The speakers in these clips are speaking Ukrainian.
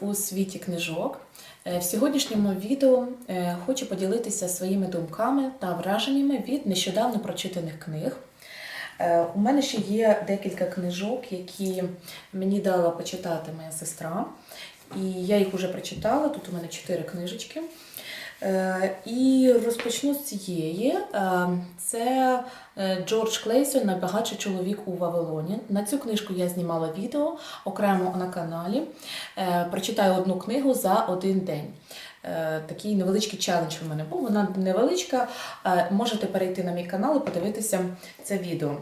у світі книжок. Е, В сьогоднішньому відео е, хочу поділитися своїми думками та враженнями від нещодавно прочитаних книг. Е, У мене ще є декілька книжок, які мені дала почитати моя сестра. І я їх вже прочитала. Тут у мене чотири книжечки. Е, І розпочну з цієї. Е, Це е, Джордж Клейсон Найбагатший чоловік у Вавилоні. На цю книжку я знімала відео окремо на каналі. Прочитаю одну книгу за один день. Такий невеличкий челендж у мене був. Вона невеличка. Можете перейти на мій канал і подивитися це відео.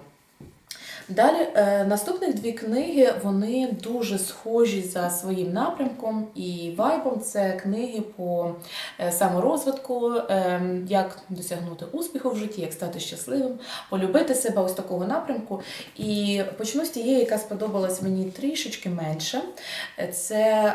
Далі е, наступних дві книги вони дуже схожі за своїм напрямком і вайбом. Це книги по е, саморозвитку, е, як досягнути успіху в житті, як стати щасливим, полюбити себе ось такого напрямку. І почну з тієї, яка сподобалась мені трішечки менше. Це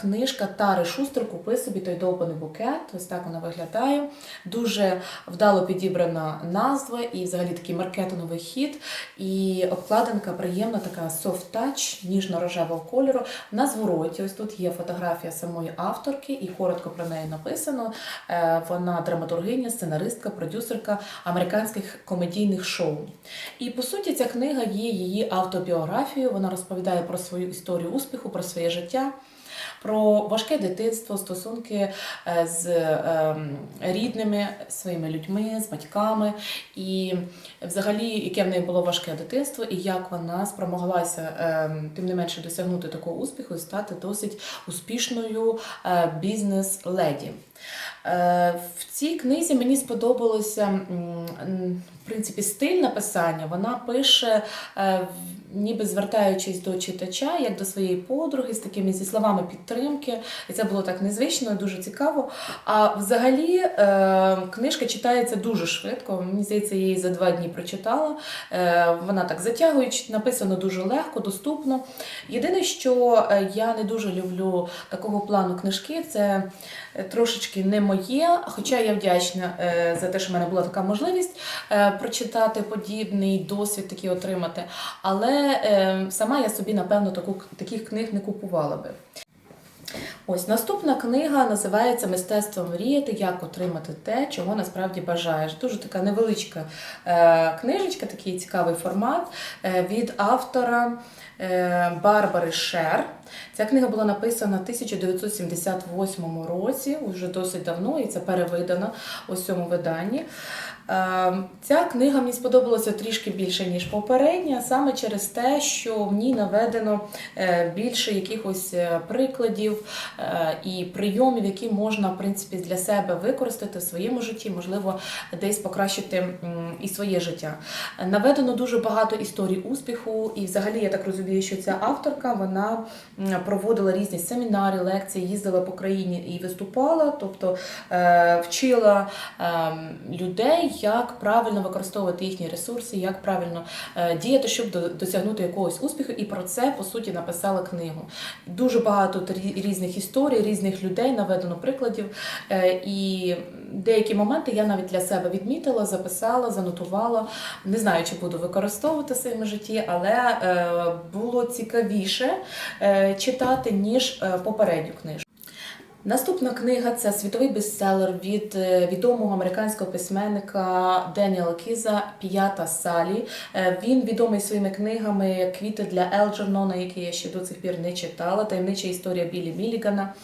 книжка Тари Шустер Купи собі той довбаний букет. Ось так вона виглядає. Дуже вдало підібрана назва і взагалі такий маркетинговий хід. І обкладинка приємна, така soft touch, ніжно-рожевого кольору. На звороті, ось тут є фотографія самої авторки, і коротко про неї написано. Е, Вона драматургиня, сценаристка, продюсерка американських комедійних шоу. І по суті, ця книга є її автобіографією. Вона розповідає про свою історію успіху, про своє життя. Про важке дитинство, стосунки е, з ем, рідними своїми людьми, з батьками, і взагалі, яке в неї було важке дитинство, і як вона спромоглася ем, тим не менше досягнути такого успіху і стати досить успішною е, бізнес-леді. Е, В цій книзі мені сподобалося в принципі стиль написання. Вона пише, ніби звертаючись до читача, як до своєї подруги, з такими зі словами підтримки. І це було так незвично, і дуже цікаво. А взагалі е, книжка читається дуже швидко. Мені здається, її за два дні прочитала. Е, Вона так затягуючи, написано дуже легко, доступно. Єдине, що е, я не дуже люблю такого плану книжки, це трошечки не моє. Хоча я вдячна за те, що в мене була така можливість прочитати подібний досвід, такий отримати. Але сама я собі, напевно, таку, таких книг не купувала би. Ось наступна книга називається Мистецтво мріяти, як отримати те, чого насправді бажаєш. Дуже така невеличка е, книжечка, такий цікавий формат е, від автора е, Барбари Шер. Ця книга була написана в 1978 році, вже досить давно, і це перевидано у цьому виданні. Е, Ця книга мені сподобалася трішки більше, ніж попередня, саме через те, що в ній наведено е, більше якихось е, прикладів е, і прийомів, які можна в принципі для себе використати в своєму житті, можливо, десь покращити і своє життя. Наведено дуже багато історій успіху, і взагалі я так розумію, що ця авторка вона проводила різні семінари, лекції, їздила по країні і виступала, тобто вчила е, людей, як правильно використовувати їхні ресурси, як правильно е, діяти, щоб досягнути якогось успіху. І про це по суті написала книгу. Дуже багато різних історій, різних людей наведено прикладів. Е, І деякі моменти я навіть для себе відмітила, записала, занотувала. Не знаю, чи буду використовувати в своєму житті, але е, було цікавіше читати, ніж попередню книжку. Наступна книга це світовий бестселер від е, відомого американського письменника Деніела Кіза П'ята Салі. Е, Він відомий своїми книгами Квіти для Елджернона, які я ще до цих пір не читала. Таємнича історія Білі Мілігана.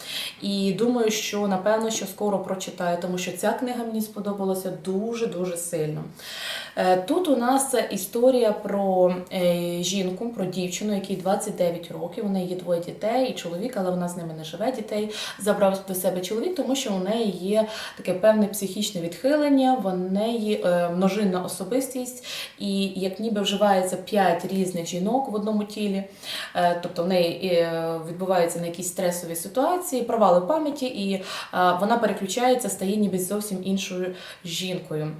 І думаю, що напевно що скоро прочитаю, тому що ця книга мені сподобалася дуже дуже сильно. Е, Тут у нас історія про е, жінку, про дівчину, якій 29 років. У неї є двоє дітей і чоловік, але вона з ними не живе дітей. Забрав до себе чоловік, тому що у неї є таке певне психічне відхилення, в неї е, множинна особистість, і як ніби вживається п'ять різних жінок в одному тілі. Тобто в неї відбуваються на якісь стресові ситуації, провали пам'яті, і вона переключається, стає ніби зовсім іншою жінкою.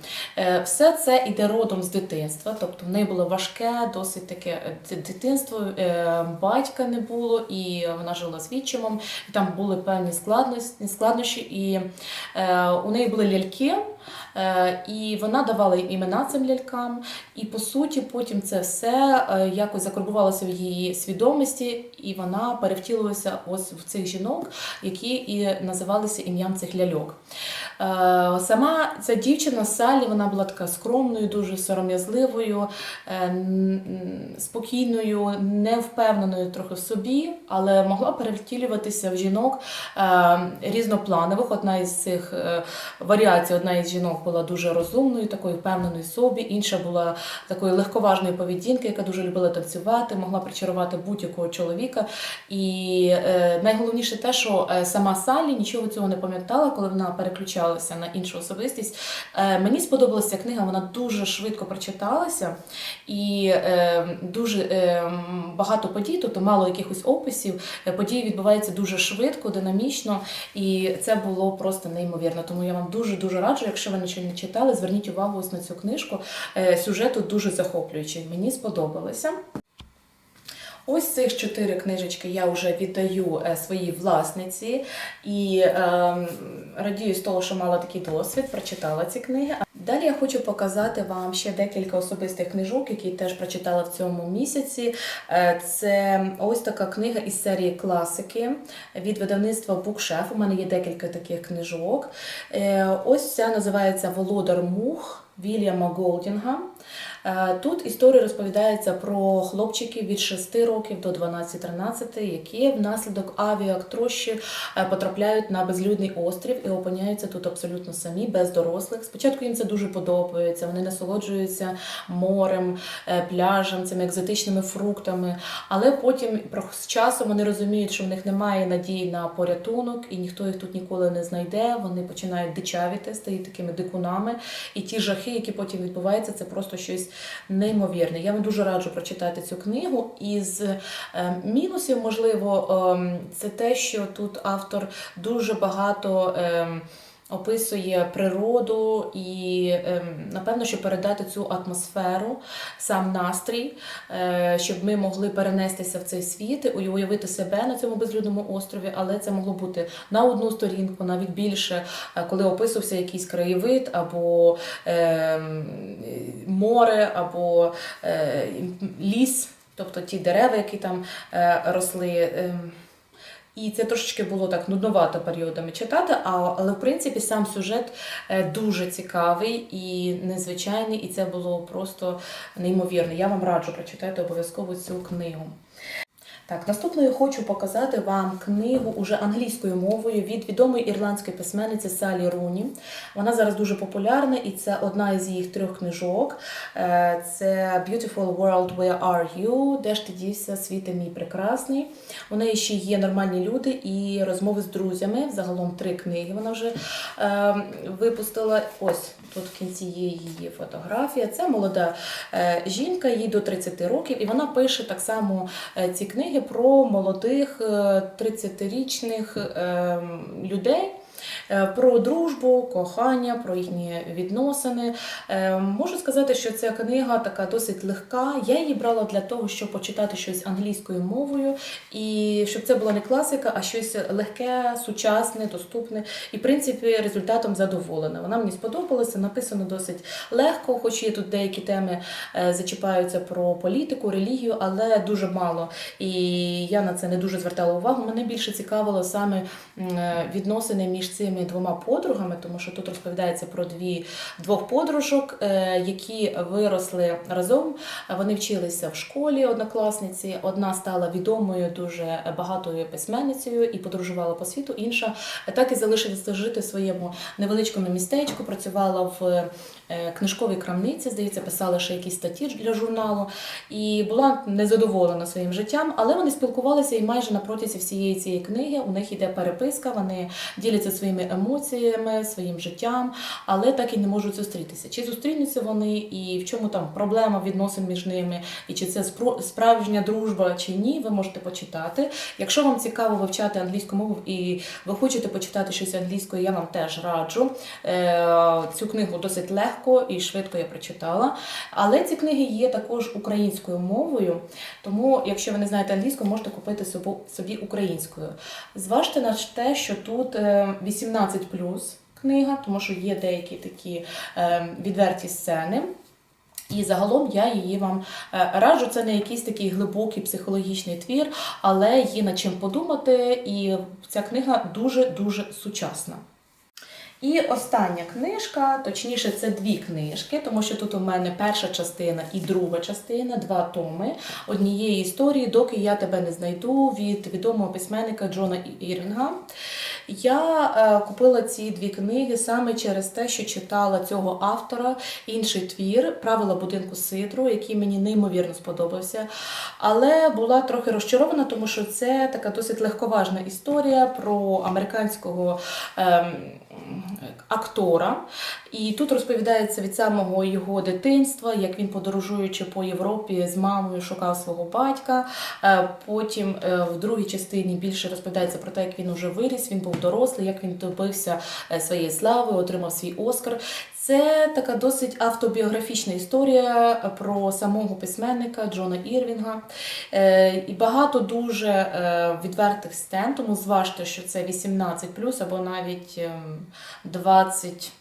Все це іде родом з дитинства, тобто в неї було важке, досить таке е, дитинство, е, батька не було, і вона жила з відчимом, там були певні складності, складнощі, і е, у неї були ляльки. Е, і вона давала імена цим лялькам. І по суті, потім це все е, якось закарбувалося в її свідомості, і вона перевтілилася ось в цих жінок, які і називалися ім'ям цих ляльок. Е, Сама ця дівчина Салі, вона була така скромною, дуже сором'язливою, спокійною, невпевненою трохи в собі, але могла перевтілюватися в жінок різнопланових. Одна із цих варіацій, одна із жінок була дуже розумною, такою впевненою собі, інша була такої легковажної поведінки, яка дуже любила танцювати, могла причарувати будь-якого чоловіка. І е, найголовніше те, що е, сама Салі нічого цього не пам'ятала, коли вона переключалася на іншу особистість. Е, мені сподобалася книга, вона дуже швидко прочиталася і е, дуже е, багато подій, тобто мало якихось описів. Е, Події відбуваються дуже швидко, динамічно, і це було просто неймовірно. Тому я вам дуже дуже раджу, якщо ви нічого не читали, зверніть увагу ось на цю книжку. Е, Сюжет тут дуже захоплюючий. Мені сподобалося. Ось цих чотири книжечки я вже віддаю е, своїй власниці і е, радію з того, що мала такий досвід, прочитала ці книги. Далі я хочу показати вам ще декілька особистих книжок, які теж прочитала в цьому місяці. Е, Це ось така книга із серії класики від видавництва Букшеф. У мене є декілька таких книжок. Е, Ось ця називається Володар Мух Вільяма Голдінга. Е, Тут історія розповідається про хлопчиків від 6 років до 12-13, які внаслідок авіактрощі е, потрапляють на безлюдний острів і опиняються тут абсолютно самі, без дорослих. Спочатку їм це дуже подобається, вони насолоджуються морем, е, пляжем, цими екзотичними фруктами. Але потім з часом вони розуміють, що в них немає надії на порятунок, і ніхто їх тут ніколи не знайде. Вони починають дичавіти, стають такими дикунами. І ті жахи, які потім відбуваються, це просто щось неймовірне. Я вам дуже раджу прочитати цю книгу. Із е, мінусів, можливо, ем, це те, що тут автор дуже багато. Ем, Описує природу і ем, напевно, щоб передати цю атмосферу, сам настрій, е, щоб ми могли перенестися в цей світ і уявити себе на цьому безлюдному острові, але це могло бути на одну сторінку, навіть більше, е, коли описувався якийсь краєвид або ем, море, або е, ліс, тобто ті дерева, які там росли. І це трошечки було так нудновато періодами читати, але в принципі сам сюжет е, дуже цікавий і незвичайний, і це було просто неймовірно. Я вам раджу прочитати обов'язково цю книгу. Так, наступною хочу показати вам книгу уже англійською мовою від відомої ірландської письменниці Салі Руні. Вона зараз дуже популярна, і це одна із їх трьох книжок. Е, Це Beautiful World, Where Are You? Де ж ти дівся, світе мій прекрасний. У неї ще є нормальні люди і розмови з друзями. Загалом три книги вона вже е, випустила. Ось тут в кінці є її фотографія. Це молода е, жінка, їй до 30 років, і вона пише так само е, ці книги про молодих е, 30-річних е, людей. Е, Про дружбу, кохання, про їхні відносини. Е, Можу сказати, що ця книга така досить легка. Я її брала для того, щоб почитати щось англійською мовою, і щоб це була не класика, а щось легке, сучасне, доступне. І, в принципі, результатом задоволена. Вона мені сподобалася, написано досить легко, хоч є тут деякі теми е, зачіпаються про політику, релігію, але дуже мало. І я на це не дуже звертала увагу. Мене більше цікавило саме відносини між цими двома подругами, тому що тут розповідається про дві двох подружок, е, які виросли разом. Вони вчилися в школі однокласниці. Одна стала відомою дуже багатою письменницею і подорожувала по світу. Інша так і залишилася жити в своєму невеличкому містечку. Працювала в е, книжковій крамниці, здається, писала ще якісь статті для журналу і була незадоволена своїм життям, але вони спілкувалися і майже на протязі всієї цієї книги у них йде переписка. Вони діляться своїми емоціями, своїм життям, але так і не можуть зустрітися. Чи зустрінуться вони, і в чому там проблема відносин між ними, і чи це справжня дружба, чи ні, ви можете почитати. Якщо вам цікаво вивчати англійську мову і ви хочете почитати щось англійською, я вам теж раджу. Е, Цю книгу досить легко і швидко я прочитала. Але ці книги є також українською мовою, тому, якщо ви не знаєте англійську, можете купити собі українською. Зважте на те, що тут е, 18 книга, тому що є деякі такі е, відверті сцени. І загалом я її вам е, раджу. Це не якийсь такий глибокий психологічний твір, але є над чим подумати, і ця книга дуже дуже сучасна. І остання книжка, точніше, це дві книжки, тому що тут у мене перша частина і друга частина, два томи однієї історії, доки я тебе не знайду від відомого письменника Джона Ірвінга. Я е, купила ці дві книги саме через те, що читала цього автора інший твір Правила будинку Сидру, який мені неймовірно сподобався. Але була трохи розчарована, тому що це така досить легковажна історія про американського. ем, Актора, і тут розповідається від самого його дитинства, як він, подорожуючи по Європі з мамою, шукав свого батька. Е, Потім е, в другій частині більше розповідається про те, як він уже виріс, він був дорослий, як він добився е, своєї слави, отримав свій Оскар. Це така досить автобіографічна історія про самого письменника Джона Ірвінга. Е, І багато дуже е, відвертих сцен, тому зважте, що це 18 або навіть ем, 20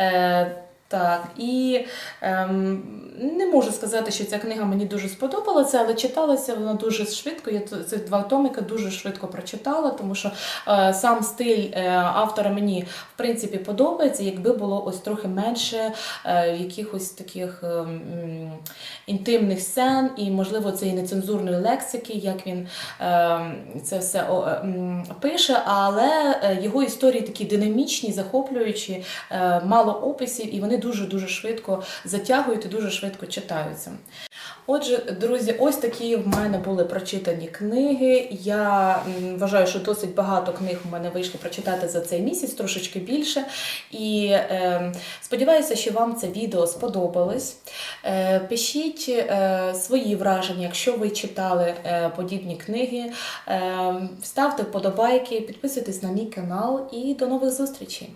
Е, так, і ем, не можу сказати, що ця книга мені дуже сподобалася, але читалася вона дуже швидко. Я ці два томика дуже швидко прочитала, тому що е, сам стиль е, автора мені в принципі подобається, якби було ось трохи менше е, якихось таких е, м, інтимних сцен, і, можливо, і нецензурної лексики, як він е, це все о, е, пише, але е, його історії такі динамічні, захоплюючі, е, мало описів, і вони дуже-дуже швидко затягують і дуже швидко читаються. Отже, друзі, ось такі в мене були прочитані книги. Я вважаю, що досить багато книг у мене вийшло прочитати за цей місяць, трошечки більше. І е, сподіваюся, що вам це відео сподобалось. Е, пишіть е, свої враження, якщо ви читали е, подібні книги. Е, ставте вподобайки, підписуйтесь на мій канал і до нових зустрічей!